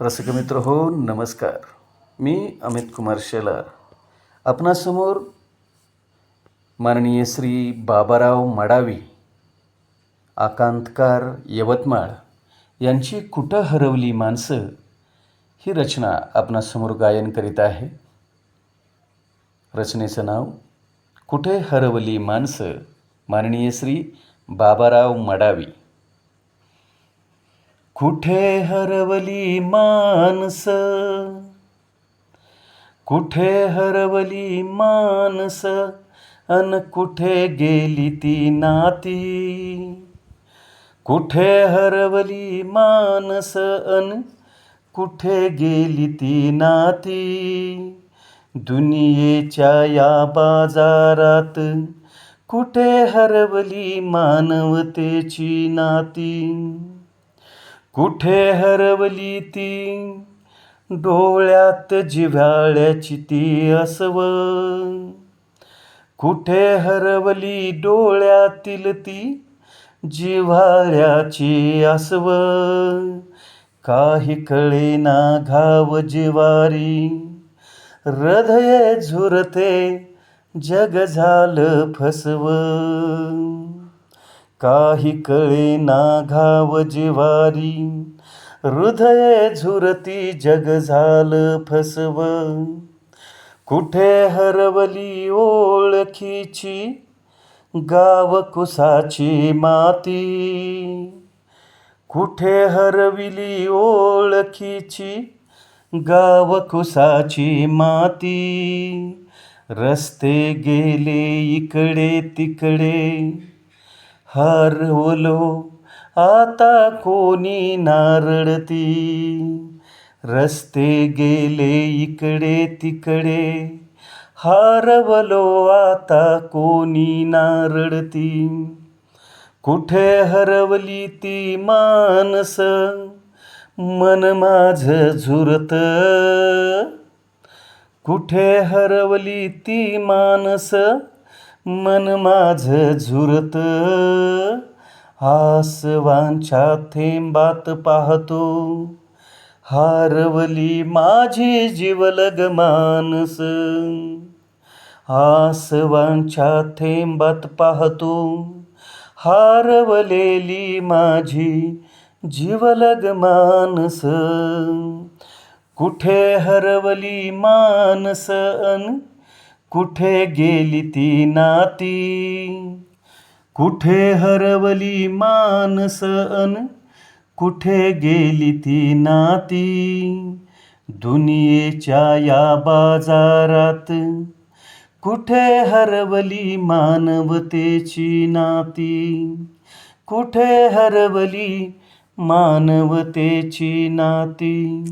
रसिकमित्र हो नमस्कार. मी अमित कुमार शेलार. आपणासमोर माननीय श्री बाबाराव मडावी आकांतकार यवतमाळ यांची कुठं हरवली माणसं ही रचना आपणासमोर गायन करीत आहे. रचनेचं नाव कुठे हरवली माणसं? माननीय श्री बाबाराव मडावी. कुठे हरवली मानस? कुठे हरवली मानस? अन कुठे गेली ती नाती? कुठे हरवली मानस? अन कुठे गेली ती नाती? दुनियेच्या या बाजारात कुठे हरवली मानवतेची नाती? कुठे हरवली ती? डोळ्यात जिव्हाळ्याची ती असव. कुठे हरवली डोळ्यातील ती? जिव्हाळ्याची असव. काही कळेना घाव जिवारी. हृदय झुरते जग झालं फसव. काही कळेना घाव जिवारी. हृदय झुरती जग झालं फसव. कुठे हरवली ओळखीची गाव कुसाची माती. कुठे हरविली ओळखीची गाव कुसाची माती. रस्ते गेले इकडे तिकडे. हरवलो आता कोणी नारळती? रस्ते गेले इकडे तिकडे हरवलो आता कोणी नारळती? कुठे हरवली ती मानस? मन माझ झुरत. कुठे हरवली ती मानस? मन माझ झुरत. आसवांच्या थेंबात पाहतो. हारवली माझी जीवलग मानस. आसवांच्या थेंबात पाहतो. हारवलेली माझी जीवलग मानस. कुठे हरवली मानस अन कुठे गेली ती नाती? कुठे हरवली मानस अन? कुठे गेली ती नाती? दुनियेच्या या बाजारात कुठे हरवली मानवतेची नाती? कुठे हरवली मानवतेची नाती?